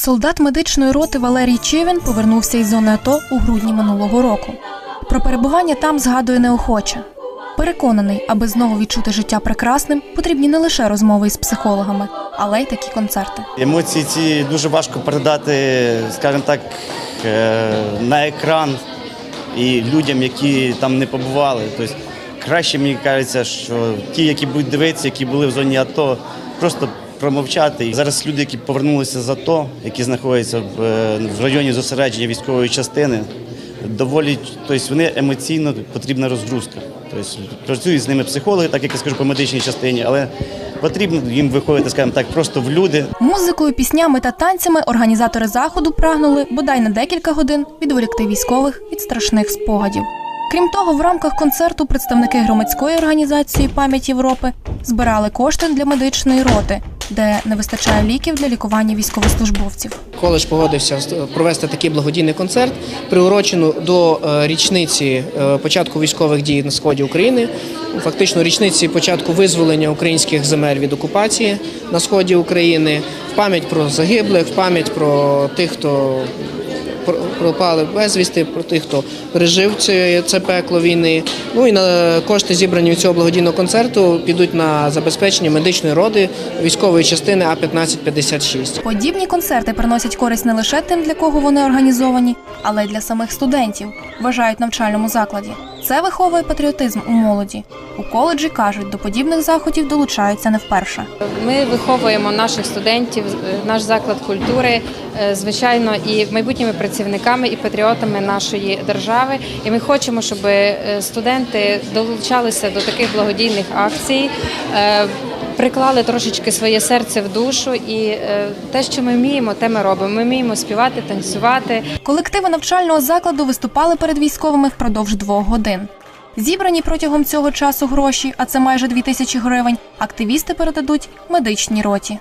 Солдат медичної роти Валерій Чивін повернувся із зони АТО у грудні минулого року. Про перебування там згадує неохоче. Переконаний, аби знову відчути життя прекрасним, потрібні не лише розмови із психологами, але й такі концерти. Емоції ці дуже важко передати, скажімо так, е, на екран і людям, які там не побували. Тобто краще мені кажеться, що ті, які будуть дивитися, які були в зоні АТО, просто промовчати. Зараз люди, які повернулися з АТО, які знаходяться в, е, в районі зосередження військової частини, доволі тобто вони емоційно потрібна розгрузка. Тобто працюють з ними психологи, так як я скажу по медичній частині, але потрібно їм виходити, скажімо так, просто в люди. Музикою, піснями та танцями організатори заходу прагнули бодай на декілька годин відволікти військових від страшних спогадів. Крім того, в рамках концерту представники громадської організації Пам'ять Європи збирали кошти для медичної роти, де не вистачає ліків для лікування військовослужбовців. Коледж погодився провести такий благодійний концерт, приурочену до е, річниці е, початку військових дій на сході України, фактично річниці початку визволення українських земель від окупації на сході України, в пам'ять про загиблих, в пам'ять про тих, хто пропали безвісти, про тих, хто пережив це, це пекло війни. Ну і на кошти зібрані від цього благодійного концерту підуть на забезпечення медичної роди військової частини А 1556 Подібні концерти приносять користь не лише тим, для кого вони організовані, але й для самих студентів, вважають навчальному закладі. Це виховує патріотизм у молоді. У коледжі кажуть, до подібних заходів долучаються не вперше. Ми виховуємо наших студентів, е, наш заклад культури, е, звичайно, і майбутніми працівниками і патріотами нашої держави. І ми хочемо, щоб е, студенти долучалися до таких благодійних акцій. Приклали трошечки своє серце в душу, і е, те, що ми вміємо, те ми робимо. Ми вміємо співати, танцювати. Колективи навчального закладу виступали перед військовими впродовж двох годин. Зібрані протягом цього часу гроші, а це майже дві тисячі гривень, активісти передадуть медичній роті.